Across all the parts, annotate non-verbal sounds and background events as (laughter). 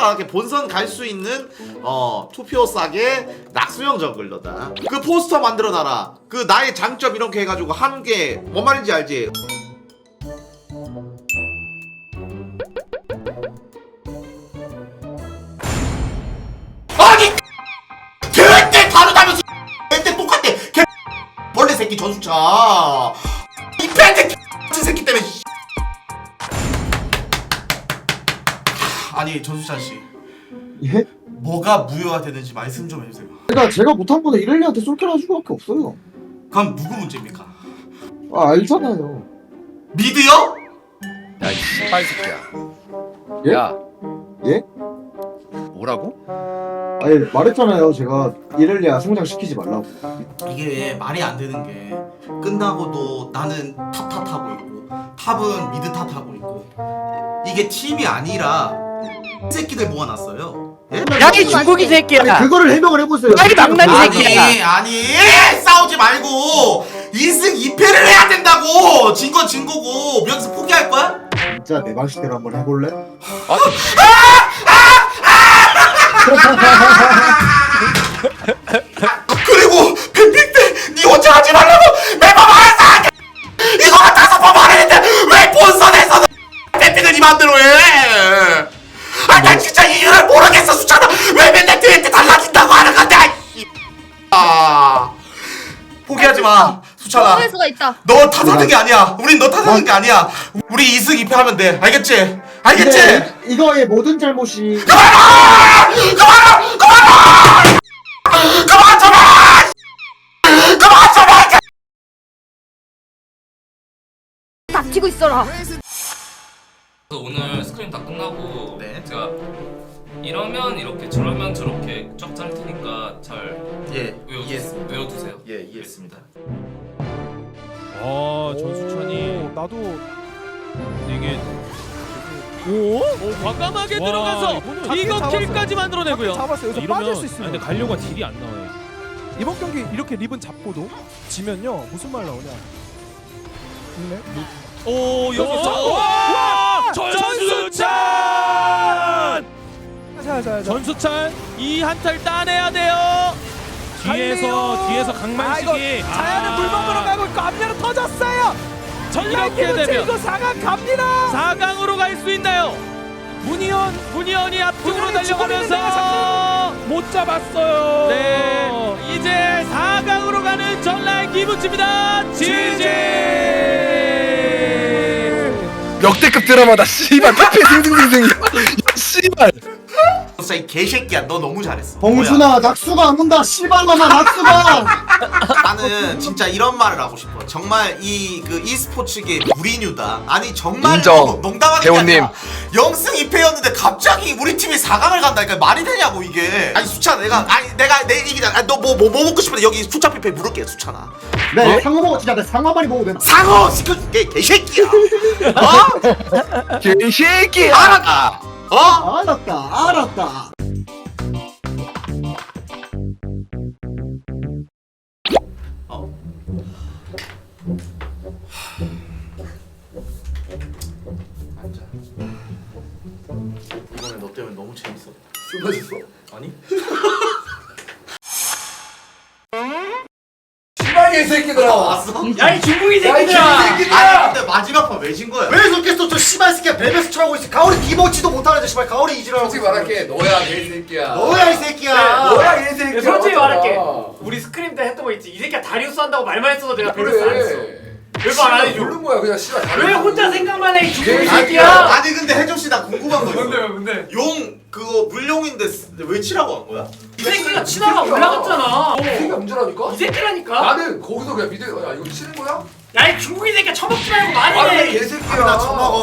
솔직하게 본선 갈 수 있는 어 투표 싸게 낙수형 저글러다. 그 포스터 만들어 놔라. 그 나의 장점 이렇게 해가지고 하는 게뭔 말인지 알지? 아니 계획 때 다르다면서 계획 때 똑같아 개 벌레 새끼 전수차 아니 전수찬 씨 예? 뭐가 무효가 되는지 말씀 좀 해주세요. 그러니까 제가 못한 거는 이렐리한테 쏠킬 할 수밖에 없어요. 그럼 누구 문제입니까? 아 알잖아요. 미드요? 야이 씨발 새끼야. 예? 야. 예? 뭐라고? 아니 말했잖아요. 제가 이렐리아 성장 시키지 말라고. 이게 말이 안 되는 게 끝나고도 나는 탑 탓하고 있고 탑은 미드 탓하고 있고 이게 팀이 아니라 새끼들 모아놨어요. 예? 야 이 중국이 새끼야. 아니 그거를 해명을 해보세요. 아니, 망나니 아니 새끼야. 아니 싸우지 말고 2승 2패를 해야 된다고 진 건 진 거고 여기서 포기할 거야? 진짜 내 방식대로 한번 해볼래? 그리고 뱀픽 때니 혼자 하지 말라고 매번 말했어 이거 한 다섯 번 말했는데 왜 본선에서는 뱀픽을 이 맘대로 해? 수찬아 왜 맨날 뒤에 때 달라진다고 하는 건데 이 아, 포기하지 마 수찬아 할 수가 있다. 너 탓하는 게 아니야 우린 너 탓하는 게 아니야 우리 2승 2패 하면 돼 알겠지? 알겠지? 근데 이거의 모든 잘못이 그만 좀 해! 그만 좀 해! 닥치고 있어라. 그래서 오늘 스크린 다 끝나고 네. 이러면 이렇게 저러면 저렇게 쫙 짤 테니까 잘 예, 외워 이해했습니다. 외워두세요. 예, 이해했습니다. 아 전수찬이 나도 이게 오? 오 과감하게 들어가서 이거 킬까지 만들어내고요. 잡았어요. 여기서 이러면 빠질 수 있으면. 아니, 근데 갈려가 딜이 안 나와요. 이번 경기 이렇게 리본 잡고도 지면요 무슨 말 나오냐? 있네. 오 여기서 오! 와! 전수찬! 자, 자, 자. 전수찬 이 한타를 따내야 돼요. 뒤에서 갈래요. 뒤에서 아, 이거 강만식이 자야는 물먹으러 가고 있고 앞면은 터졌어요. 전략기 되면 이거 4강 갑니다. 4강으로 갈 수 있나요? 문희원 문희원이 앞쪽으로 문희원이 달려가면서 못 잡았어요. 네 이제 4강으로 가는 전라의 기분입니다. 지지. 역대급 드라마다 씨발 페페 승승승승이야. 씨발. 진짜 이 개새끼야, 너 너무 잘했어. 봉준아 낙수가 안 온다. 씨발놈아 낙수가. 뭐야? (laughs) 나는 진짜 이런 말을 하고 싶어. 정말 이 그 e스포츠계 무리뉴다. 아니 정말 인정. 농담하는 대호님. 게 아니라 영승 2패였는데 갑자기 우리 팀이 4강을 간다니까 말이 되냐고 이게. 아니 수찬 내가 아니 내가 내 이기자. 아, 너뭐 뭐 뭐 먹고 싶은데 여기 수찬 뷔페 물을게 수찬아. 네 상어 먹어 진짜 내 상어 많이 먹어도 된다. 상어 시켜줄게 개새끼야. (laughs) 어? (laughs) 개새끼야. 알았다. 어? 알았다 알았다. 어. 앉아. 이번에 너 때문에 너무 재밌어. 쓰러졌어? 아니? 새끼들아. 왔어? 야 이 중국이 아니 근데 마지막 판왜 진 거야? 왜 속겠어? 저 씨발 새끼야. 벨벳 쳐하고 있어. 가오리 뒤먹지도 못하는데 씨발 가오리 이지라고 솔직히 말할게. 너야 개새끼야. 너야 이 새끼야. 너야 개새끼야. 솔직히 말할게. 우리 스크림 때 했던 거 있지. 이 새끼야 다리우스 한다고 말만 했어도 내가 베르스 안 했어. 왜말 안 해줘 모르는 거야. 그냥 씨발. 왜 혼자 생각만 해 이 중국 개- 새끼야. 아니 근데 혜정 씨나 궁금한 거 있어. 뭔데 뭔데? 용 그거 물용인데 쓰- 왜 치라고 한 거야? 이 새끼가 치다가 올라갔잖아 이 새끼가 문제라니까? 이 새끼라니까 나는 거기서 그냥 미드 야 이거 치는 거야? 야 이 중국인 새끼야 처먹지 말고 아니 말해 개새끼야. 나 처먹어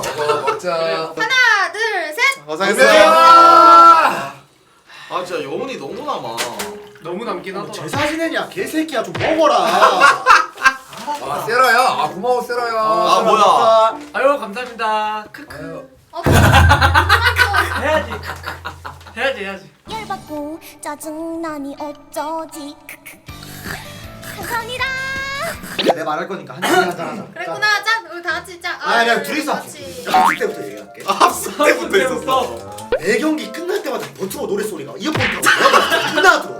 어, 먹자. 하나, 둘, 셋. 어서오세요 아 진짜 영혼이 너무 남아 너무 남긴 하더라 제사 지내냐 개새끼야 좀 먹어라. 아 세라야. 아 고마워 세라야. 아 뭐야 아유 감사합니다 크크. 어. 해야지 해야지 해야지 열 받고 짜증나니 어쩌지. 감사합니다 내 말할 거니까 한잔 한잔 하자. 그랬구나. 짠. 우리 다 같이 짠. 아, 아니야 둘이서 같이. 합숙 때부터 얘기할게. 아 합숙 때부터 있었어 매 경기 끝날 때마다 버트로 노래 소리가 이어폰 타고 내가 존나 들어.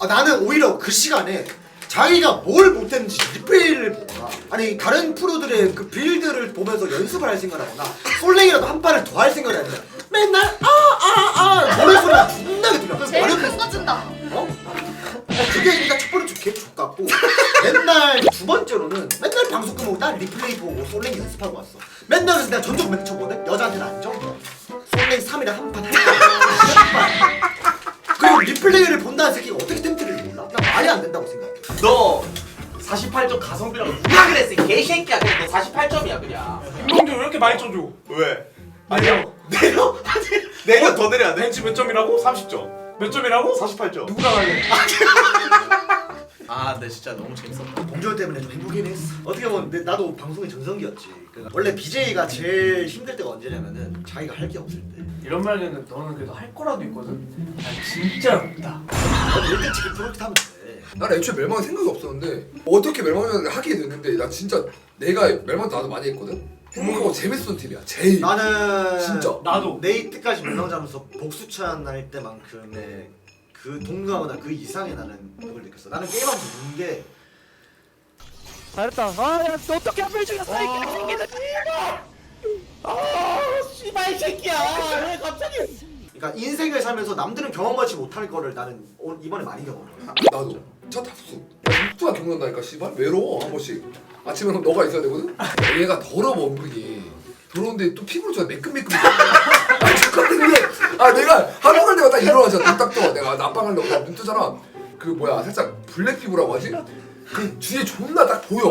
아 나는 오히려 그 시간에 자기가 뭘 못했는지 리플레이를 보거나 아니 다른 프로들의 그 빌드를 보면서 연습을 할 생각을 하거나 솔랭이라도 한 판을 더 할 생각을 하는데 맨날 리플레이 보고 솔랭 연습하고 왔어 맨날 그래서 내가 전적 맨날 쳐보거든 여자한테는 안 줘? 솔랭 3일에 한판 할까 그리고 리플레이를 본다는 새끼가 어떻게 템트를 몰라? 난 말이 안 된다고 생각해 너 48점 가성비라고 누가 그랬어 이 개새끼야 그냥 너 48점이야 그냥 김봉준 왜 이렇게 많이 쳐줘? 왜? 내려. 내려? 내려 더 내려야 돼? 벤치 몇 점이라고? 30점 몇 점이라고? 48점 누구랑 할래? (laughs) 아 근데 진짜 너무 재밌었다 봉조 때문에 좀 행복이긴 했어 어떻게 보면 내- 나도 방송의 전성기였지 그러니까 원래 BJ가 제일 힘들 때가 언제냐면은 자기가 할 게 없을 때 이런 말에는 너는 그래도 할 거라도 있거든. 난 진짜 없다. 1등 치킨 프로젝트 하면 돼 나는 애초에 멸망 생각이 없었는데 어떻게 멸망을 하게 됐는데 나 진짜 내가 멸망 나도 많이 했거든. 행복하고 재밌었던 팀이야. 제일. 나는 진짜. 나도. 네이트까지 멸망자면서 복수찬 할 때만큼의 그 동감보다 그 이상의 나는 그걸 느꼈어. 나는 게임하면서 우는 게 잘했다. 아, 야, 너 어떻게 한번 죽였어? 이 개새끼들. 아, 씨발 이 새끼야. 왜 갑자기? 그러니까 인생을 살면서 남들은 경험하지 못할 거를 나는 오- 이번에 많이 경험해. 나도 첫 합수. 야, 육두가 겪는다니까 씨발 외로워 한 번씩. 아침에 그럼 너가 있어야 되거든. 얘가 더러워 은근히. 더러운데 또 피부로 좋아 매끈매끈. (laughs) 아 잠깐만요. 아 내가 하루 갈 때마다 일어나잖아. 눈딱 떠. 내가 난방을 넣고 눈 뜨잖아. 그 뭐야 살짝 블랙 피부라고 하지? 그 뒤에 존나 딱 보여.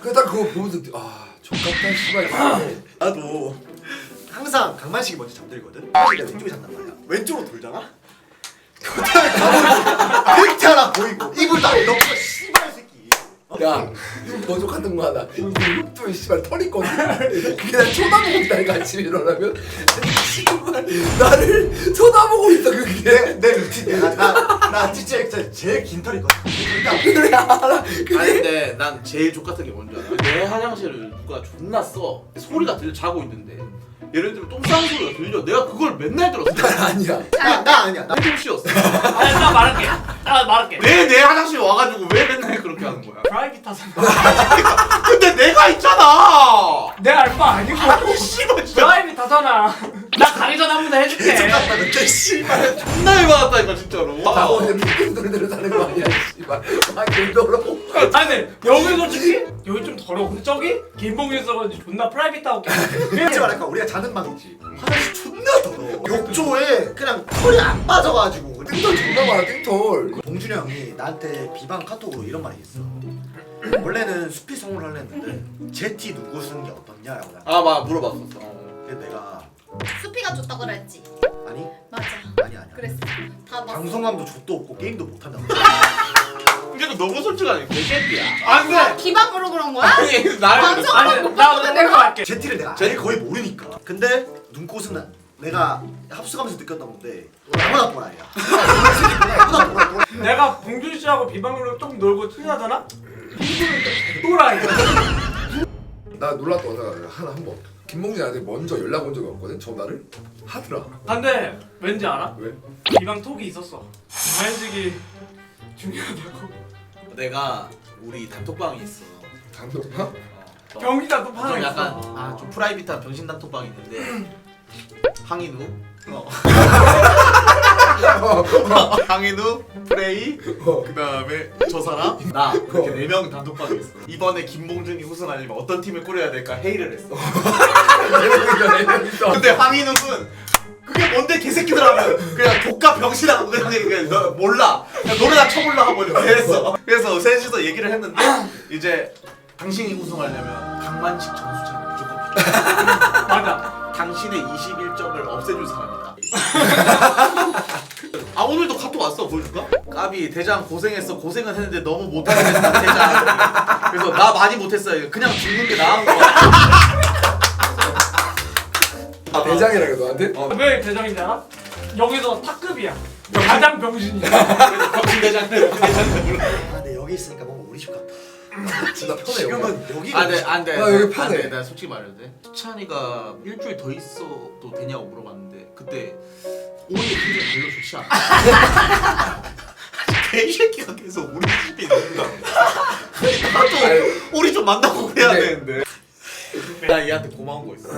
그래서 딱 그거 보면서 아 족같다 씨발. 나도 항상 강만식이 먼저 잠들거든. 사실 내가 왼쪽에 잔단 말이야. 왼쪽으로 돌잖아. 그다음에 가보고 팩트 하나 보이고 이불 딱 넣고 새끼. 야, 너도 같은 거 하나. 육두에 씨발 털 있거든. 그게 날 쳐다보고 있다니까 아침에 일어나면. 씨발 나를 쳐다보고 있어 그게. 내, 내 루틴이야. 나, 나, 나 진짜 진짜 제일 긴 털이 있거든. 일단 그래 알아. 아니 그게 근데 난 제일 족같은 게 뭔지 알아? 내 화장실을 누가 존나 써 소리가 들려 자고 있는데 예를 들면 똥 싸는 소리가 들려 내가 그걸 맨날 들었어 난 아니야. 나, 나 아니야. 나똥 씌웠어 아니 나 말할게. 나 말할게. 왜 내 화장실 와가지고 왜 맨날 그렇게 하는 거야 프라이빗하잖아. (laughs) 근데 내가 있잖아 내 알바 아니고. 씨발 진짜 프라이빗하잖아. 나 가기 전에 한번더 해줄게. 나 씨발. 존나 열받았다니까 진짜로 자고 있는 미친 소리대로 사는 거 아니야 씨발. 아 개더러워. 아니 근데 여기 솔직히 여기 좀 더러워. 근데 저기 김봉준 써가지고 존나 프라이빗하고. (laughs) 그렇지 말할까 우리가 자는 방이지. 화장실 존나 더러워. 욕조에 그냥 털이 안 빠져가지고. 띵털 존나 많아 띵털. 봉준이 형이 나한테 비방 카톡으로 이런 말이 있어. 원래는 수피 성우를 하려 했는데 제티 누구 쓰는 게 어떻냐라고 나. 아 막 물어봤었어 그래서 내가 수피가 줬다 그랬지. 아니 맞아. 아니 아니야. 그랬어. 다 봤어. 방송감도 족도 없고 게임도 못 한다고. 근데 너무 솔직하게 개새끼야 안돼. 기방으로 그런 거야? 아니 나를 방송 아니 못 나 봤는데 내가 내가. 할게. 제티를 내가 아예 거의 모르니까. 근데 눈꽃은 난 내가 합숙하면서 느꼈던 건데 나보다 또라이야. 나보다 또라이. 또라이. 내가 봉준 씨하고 비방으로 좀 놀고 친하잖아. 비방은 또라이. 나 놀랐던 거가 하나 한 번. 김봉진한테 먼저 연락 온 적이 없거든 전화를 하더라. 근데 왠지 알아? 왜? 비방 톡이 있었어. 김한식이 중요하다고. 내가 우리 단톡방이 있어. 단독방? 경기가 또좀 파나 약간 있어. 아좀 프라이빗한 병신 단톡방이 있는데 항인우. 어. (laughs) 항인우 프레이 어. 그 다음에 저 사람. 나 이렇게 네 명 단톡방이 있어. 이번에 김봉준이 우승하려면 어떤 팀을 꾸려야 될까 회의를 했어. (laughs) 근데 황인욱은 그게 뭔데 개새끼들 하면 그냥 독가 병신하고 그냥, 그냥 너 몰라. 그냥 노래나 쳐볼라 하고 그랬어. 그래서 셋이서 얘기를 했는데 이제 당신이 우승하려면 강만식 정수찬이 무조건 필요해 맞아. 당신의 21점을 없애줄 사람이다. (laughs) 아 오늘도 카톡 왔어 보여줄까? 까비 대장 고생했어. 고생은 했는데 너무 못하겠어 대장. 그래서 나 많이 못했어요. 그냥 죽는 게 나은 거 같아 아 대장이라 그래 너한테? 왜 대장인지 알아? 여기서 탑급이야. 가장 병신이야. 병신 (laughs) 대장 병신 대장 아, 근데 여기 있으니까 뭔가 우리 집 같다. (laughs) 진짜 편해 여기. 지금은 여기가 안돼 안돼 아, 여기 편해. 안돼 나 솔직히 말해도 돼 수찬이가 일주일 더 있어도 되냐고 물어봤는데 그때 오늘 굉장히 별로 좋지 않아 (laughs) 개새끼가 계속 우리 집에 있는 거야 나도 우리 좀 만나고 그래야 네. 되는데 나 얘한테 고마운 거 있어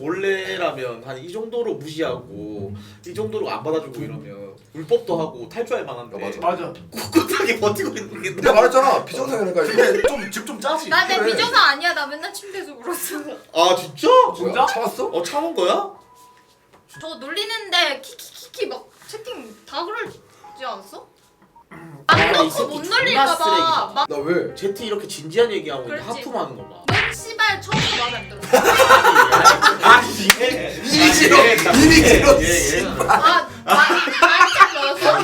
원래라면 한 이 정도로 무시하고 이 정도로 안 받아주고 이러면 불법도 하고 탈주할 만한데 맞아. 맞아. 꿋꿋하게 버티고 있는 게 내가 말했잖아 비정상이니까. 근데 좀집 좀 짜지. 나 내 그래. 비정상 아니야. 나 맨날 침대에서 울었어. 아 진짜? 뭐야? 참았어? 어 참은 거야? 저 놀리는데 키키키키 막 채팅 다 그러지 않았어? 안 넣고 못 놀릴까봐 막나 왜? 제트 이렇게 진지한 얘기하고 있는데 그렇지. 하품하는 거 봐. 넌 씨발 처음으로 마음에 안 들어. 이미지로, 이미지로. 예, 예. 아, 깜짝 놀랐어.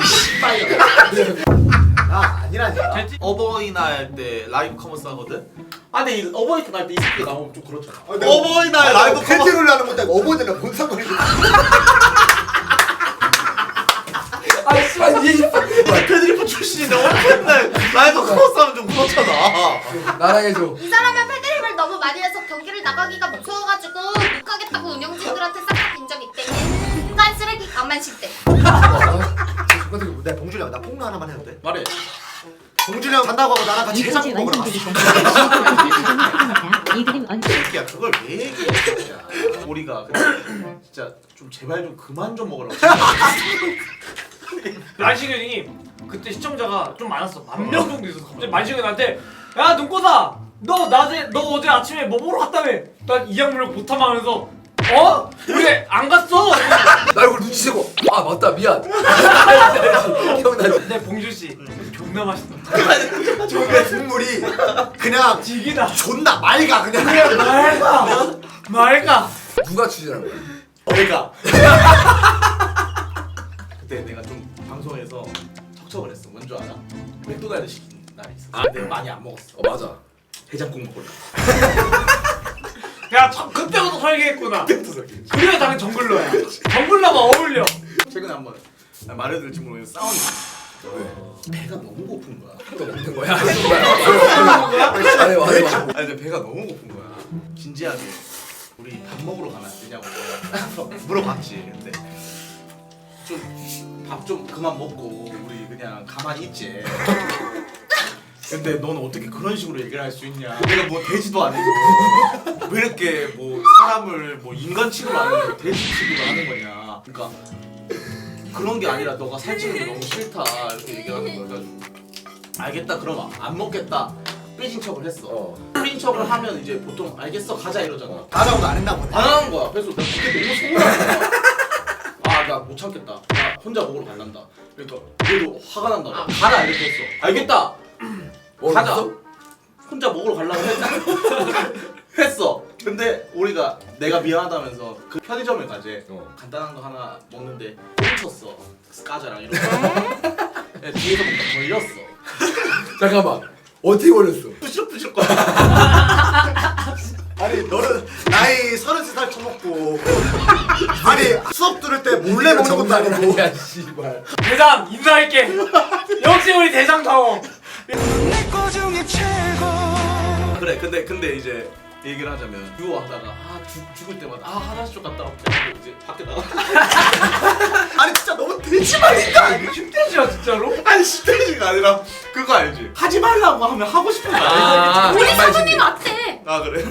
나 아니라니까. 어버이날 때 라이브 커머스 하거든. 아 근데 이 어버이날 때이 새끼 나오면 좀 그렇잖아. 아, 내가- 어버이날 라이브 커머스. 팬티를 하는 건데 어머니랑 뭔 상관이? 아 씨발 이 패드리프 출신인데 어버이날 라이브 커머스 하면 좀 그렇잖아. 나랑 해줘. 이 사람은 패드립을 너무 많이 해서 경기를 나가기가 무서워가지고 못 가겠다고 운영진들한테 싹다 빈적 있대. 인간 쓰레기 가만 쉴 때. 근데 내가 봉준이 형, 나 폭로 하나만 해도 돼? 말해. 봉준이 형 간다고 하고 나랑 같이 해장국 먹으러 갔어. 이 그림 언제 새끼야 그걸 왜 얘기해? 우리가 근데 진짜 좀 제발 좀 그만 좀 먹으라고. (laughs) 만식현이 그때 시청자가 좀 많았어. 만 명 정도 있었어. 갑자기 만식현한테 야 눈꽃아 너 낮에 너 어제 아침에 뭐 보러 갔다며? 난 이 약물을 못 참아하면서 어? 우리 안 갔어. 나 얼굴 눈치 채고 아 맞다 미안. 기억나지? 근데 봉준 씨 존나 맛있다. 저게 국물이 그냥 지기다. 존나 맑아 그냥. 맑아. 맑아. 누가 추진한 거야? 내가 (laughs) 그때 내가 좀 방송에서 척척을 했어. 뭔 줄 알아? 맥도날드 시킨 날이 있어. 아, 내가 많이 안 먹었어. 어 맞아. 해장국 먹을래. (laughs) 야 저, 그때부터 설계했구나. 그래야 당연 정글러야. 정글러가 어울려. 최근에 한번 나 말해드릴지 모르겠는데 싸움이 있었어. 배가 너무 고픈 거야. 또 먹는 거야? 말해. 아니 근데 배가 너무 고픈 거야. 진지하게 우리 밥 먹으러 가면 안 되냐고 물어봤지. 근데 좀 밥 좀 그만 먹고 우리 그냥 가만히 있지. 근데 넌 어떻게 그런 식으로 얘기를 할 수 있냐? 내가 뭐 돼지도 아니고 왜 이렇게 뭐 사람을 뭐 인간 취급하는 돼지 취급을 하는 거냐? 그러니까 그런 게 아니라 너가 살찌는 게 너무 싫다 이렇게 얘기하는 거야. 그래가지고 알겠다 그럼 안 먹겠다 삐진 척을 했어. 어. 삐진 척을 하면 이제 보통 알겠어 가자 이러잖아. 나라고도 안 했나 보네. 안 하는 거야. 그래서 나 그게 너무 서운한 거야. 아, 나 못 참겠다. 나 혼자 먹으러 갈란다. 그러니까 그래도 화가 난다. 나 가라 이렇게 했어. 알겠다. 뭐 가자. 혼자 먹으러 가려고 했다. (laughs) 했어. 근데 우리가 내가 미안하다면서 그 편의점에 가재. 어. 간단한 거 하나 먹는데 훔쳤어. 이런 거. 야, (laughs) 뒤에서 뭔가 걸렸어. (laughs) 잠깐만. 어떻게 걸렸어? 부시럭부시럭 거려. 아니 너는 나이 33살 처먹고 아니 수업 들을 때 몰래 먹는 것도 아니고 야 씨발. 대장 인사할게. 역시 우리 대장 타워. 그래 근데 근데 이제 얘기를 하자면 듀오 하다가 아 죽, 죽을 때마다 아 화장실 좀 갔다 올게 하고 이제 밖에 나가 (laughs) 아니 진짜 너무 돼지 말인가 힘들지야 진짜로? 아니 스테이지가 아니라 그거 알지 하지 말라고 하면 하고 싶은 거 아. 알지 우리 사모님. 같아. 아 그래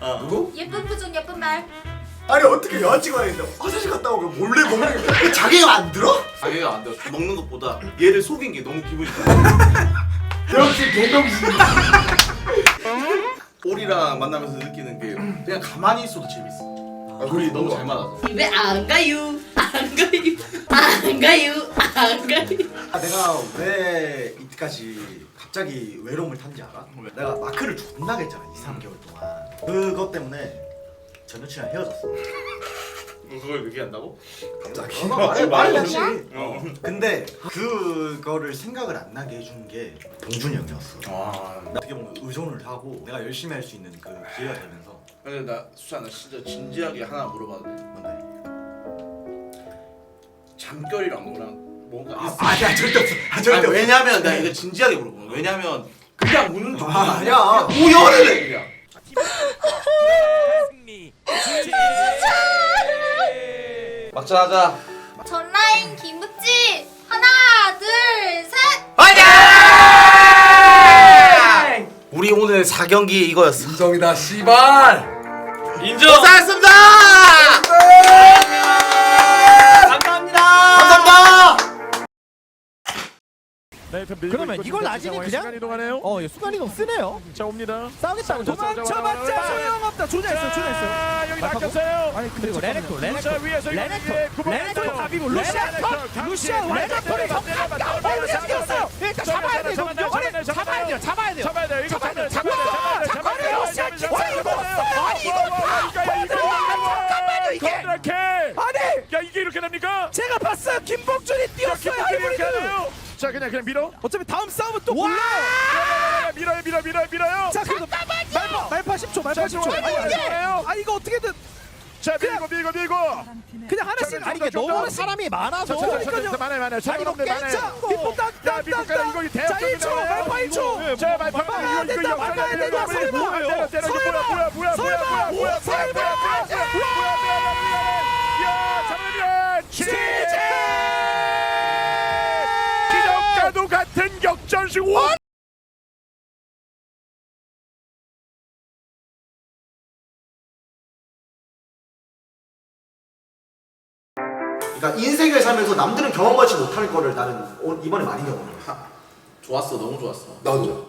아 누구? 예쁜 표정, 예쁜 말. 아니 어떻게 여자친구가 있는데 화장실 갔다 오고 몰래 먹는 게 자기가 안 들어? 자기가 안 돼. 먹는 것보다 얘를 속인 게 너무 기분이 좋아. (laughs) 역시 개병신. 오리랑 만나면서 느끼는 게 그냥 가만히 있어도 재밌어. 아, 우리 그리고 너무? 잘 맞아서. 왜안 가요? 안 가요? 안 가요? 안 가요? 아, 내가 왜 이때까지 갑자기 외로움을 탄지 알아? 내가 마크를 존나게 했잖아 2, 3개월 동안 그것 때문에 전 여친이랑 헤어졌어 그걸 얘기한다고? 갑자기. 어, 말해 말해야지 어. 근데 그거를 생각을 안 나게 해준 게 봉준이 형이었어 아. 어떻게 보면 의존을 하고 내가 열심히 할 수 있는 그 기회가 되면서 근데 나 수찬 나 진짜 진지하게 하나 물어봐도 돼? 뭔데? 잠결이랑 너랑 뭔가 아, 있어? 아니야 절대 없어 아, 아니, 절대 없어 왜냐면 나 이거 진지하게 물어보는 거야. 왜냐면 그냥 우는 좀 아, 야. 우열을 해 그냥 (laughs) 막자 하자 전라인 김우찌 하나 둘 셋 화이팅! 우리 오늘 4경기 이거였어. 인정이다 씨발 인정. 고생했습니다! 네, 일단 밀고 그러면 있고 이걸 상황에 그냥- 시간 이동하네요. 어, 얘 순간 이동 쓰네요. 자 옵니다. 싸우겠다. 도망쳐봤자 소용없다. 조냐 있어, 조냐 있어. 자, 여기. 낚였어요. 아니 근데 이거 레넥토, 레넥토, 자, 위에서 이거 레넥토, 레넥토. 답이고 루시아 레넥토, 루시아 레넥토 생겼어요. 일단 잡아야 돼 이거 그냥 그냥 밀어. 어차피 다음 싸움은 또 몰라요. 밀어요 밀어 밀어 밀어요. 자 그래도 말파 말파 10초 말파 자, 10초. 좋아요. 아니 좋아요. 아 이거 어떻게든 자 밀고 밀고 밀고. 그냥 하나씩 자, 아니 이게 너무. 사람이 많아서 그러니까요. 자, 많아요 많아요. 자 아니 이거 많아요. 괜찮고 뒷부 대학 자 1초 말파 1초 자 말파 이거 이거 된다, 막아야 된다, 설마. 뭐야 설마. 뭐야 뭐야 뭐야 설마. 뭐야 설마. 야 잠깐만 치즈 기적과도 같은 역전승 원 그러니까 인생을 살면서 남들은 경험하지 못할 거를 나는 오- 이번에 많이 경험해. 좋았어 너무 좋았어. 나도